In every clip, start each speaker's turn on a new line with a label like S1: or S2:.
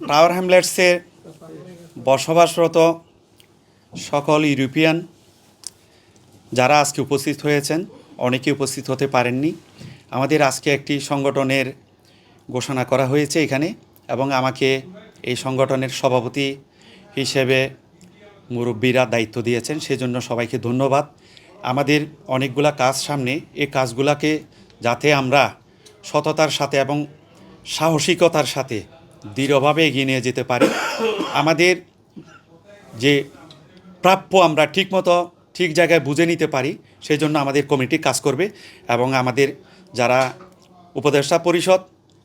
S1: Tower হ্যামলেটসে বসবাসরত সকল European যারা আজকে উপস্থিত হয়েছেন, অনেকে উপস্থিত হতে পারেননি। আমাদের আজকে একটি সংগঠনের ঘোষণা করা হয়েছে এখানে এবং আমাকে এই সংগঠনের সভাপতি হিসেবে মুরব্বীরা দায়িত্ব দিয়েছেন। সেজন্য সবাইকে ধন্যবাদ। আমাদের অনেকগুলা কাজ সামনে এই কাজগুলাকে যাতে আমরা সততার সাথে এবং সাহসিকতার সাথে দৃঢ়ভাবে এগিয়ে নিয়ে যেতে পারি। আমাদের যে প্রাপ্য আমরা ঠিকমতো, ঠিক জায়গায় বুঝে নিতে পারি সেই জন্য আমাদের কমিটি কাজ করবে এবং আমাদের যারা উপদেষ্টা পরিষদ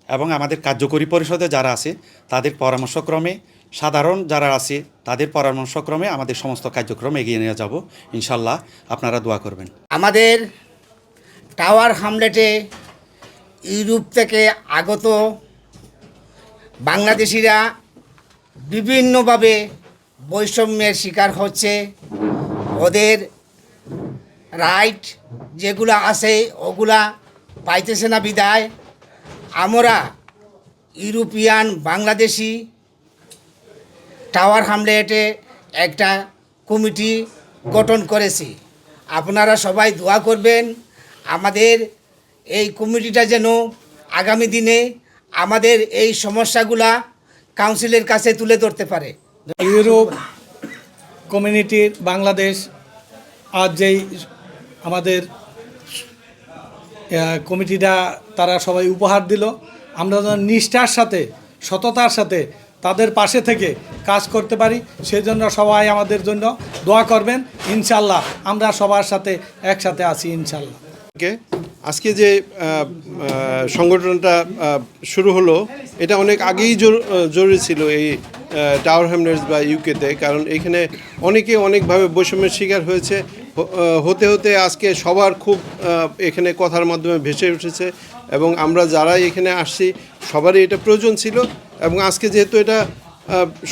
S1: এবং আমাদের কার্যকরী পরিষদে যারা আছে, তাদের পরামর্শক্রমে, সাধারণ যারা আছে, তাদের পরামর্শক্রমে আমাদের সমস্ত কার্যক্রম এগিয়ে নিয়ে যাব। ইনশাল্লাহ আপনারা দোয়া করবেন।
S2: আমাদের টাওয়ার হামলেটে ইউরোপ থেকে আগত বাংলাদেশিরা বিভিন্নভাবে বৈষম্যের শিকার হচ্ছে। ওদের রাইট যেগুলা আছে, ওগুলা পাইতেছে না বিদায়। আমরা ইউরোপিয়ান বাংলাদেশি টাওয়ার হামলেটে একটা কমিটি গঠন করেছি। আপনারা সবাই দোয়া করবেন, আমাদের এই কমিটিটা যেন আগামী দিনে আমাদের এই সমস্যাগুলা কাউন্সিলের কাছে তুলে ধরতে পারে।
S3: ইউরোপ কমিউনিটির বাংলাদেশ আর যেই আমাদের কমিটিটা তারা সবাই উপহার দিল। আমরা যেন নিষ্ঠার সাথে সততার সাথে তাদের পাশে থেকে কাজ করতে পারি সেই জন্য সবাই আমাদের জন্য দোয়া করবেন। ইনশাল্লাহ আমরা সবার সাথে একসাথে আছি ইনশাল্লাহ।
S4: কে? আজকে যে সংগঠনটা শুরু হলো, এটা অনেক আগেই জরু- জরুরি ছিল এই টাওয়ার হ্যামলেটস বা ইউকেতে কারণ এখানে অনেকে অনেকভাবে বৈষম্যের শিকার হয়েছে। হতে হতে আজকে সবার খুব এখানে কথার মাধ্যমে ভেসে উঠেছে এবং আমরা যারা এখানে আসছি, সবারই এটা প্রয়োজন ছিল এবং আজকে যেহেতু এটা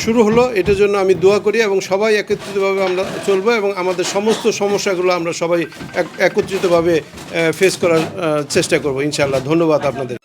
S4: শুরু হলো, এটার জন্য আমি দোয়া করি এবং সবাই একত্রিতভাবে আমরা চলবো এবং আমাদের সমস্ত সমস্যাগুলো আমরা সবাই একত্রিতভাবে ফেস করার চেষ্টা করব, ইনশাআল্লাহ। ধন্যবাদ আপনাদের।